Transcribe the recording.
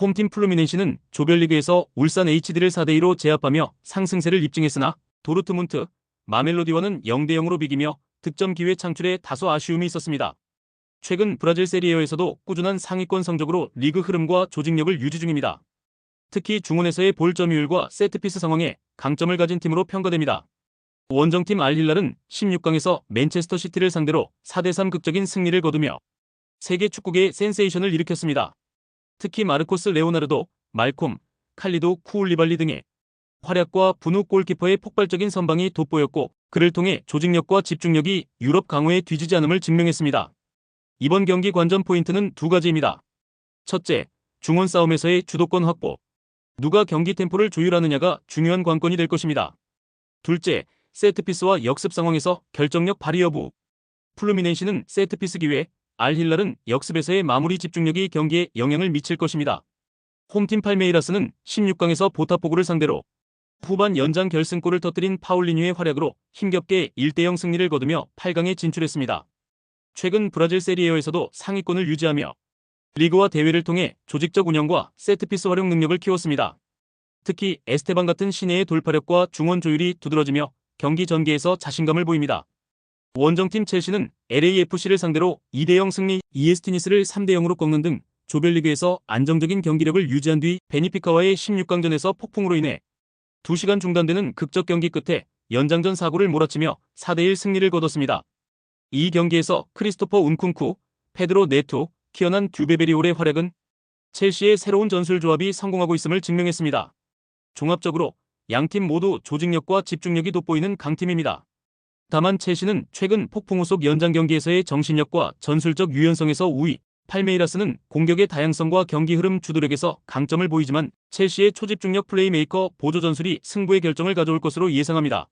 홈팀 플루미넨시는 조별리그에서 울산 HD를 4대2로 제압하며 상승세를 입증했으나 도르트문트, 마멜로디와는 0대0으로 비기며 득점 기회 창출에 다소 아쉬움이 있었습니다. 최근 브라질 세리에어에서도 꾸준한 상위권 성적으로 리그 흐름과 조직력을 유지 중입니다. 특히 중원에서의 볼 점유율과 세트피스 상황에 강점을 가진 팀으로 평가됩니다. 원정팀 알힐랄은 16강에서 맨체스터 시티를 상대로 4대3 극적인 승리를 거두며 세계 축구계의 센세이션을 일으켰습니다. 특히 마르코스 레오나르도, 말콤, 칼리도 쿠울리발리 등의 활약과 분우 골키퍼의 폭발적인 선방이 돋보였고 그를 통해 조직력과 집중력이 유럽 강호에 뒤지지 않음을 증명했습니다. 이번 경기 관전 포인트는 두 가지입니다. 첫째, 중원 싸움에서의 주도권 확보. 누가 경기 템포를 조율하느냐가 중요한 관건이 될 것입니다. 둘째, 세트피스와 역습 상황에서 결정력 발휘 여부. 플루미넨시는 세트피스 기회, 알힐랄은 역습에서의 마무리 집중력이 경기에 영향을 미칠 것입니다. 홈팀 팔메이라스는 16강에서 보타포구를 상대로 후반 연장 결승골을 터뜨린 파울리뉴의 활약으로 힘겹게 1대0 승리를 거두며 8강에 진출했습니다. 최근 브라질 세리에어에서도 상위권을 유지하며 리그와 대회를 통해 조직적 운영과 세트피스 활용 능력을 키웠습니다. 특히 에스테반 같은 신예의 돌파력과 중원 조율이 두드러지며 경기 전개에서 자신감을 보입니다. 원정팀 첼시는 LAFC를 상대로 2대0 승리, 이에스티니스를 3대0으로 꺾는 등 조별리그에서 안정적인 경기력을 유지한 뒤 베니피카와의 16강전에서 폭풍으로 인해 2시간 중단되는 극적 경기 끝에 연장전 사고를 몰아치며 4대1 승리를 거뒀습니다. 이 경기에서 크리스토퍼 운쿵쿠, 페드로 네투, 키어난 듀베베리올의 활약은 첼시의 새로운 전술 조합이 성공하고 있음을 증명했습니다. 종합적으로 양팀 모두 조직력과 집중력이 돋보이는 강팀입니다. 다만 첼시는 최근 폭풍우 속 연장 경기에서의 정신력과 전술적 유연성에서 우위, 팔메이라스는 공격의 다양성과 경기 흐름 주도력에서 강점을 보이지만 첼시의 초집중력 플레이메이커 보조 전술이 승부의 결정을 가져올 것으로 예상합니다.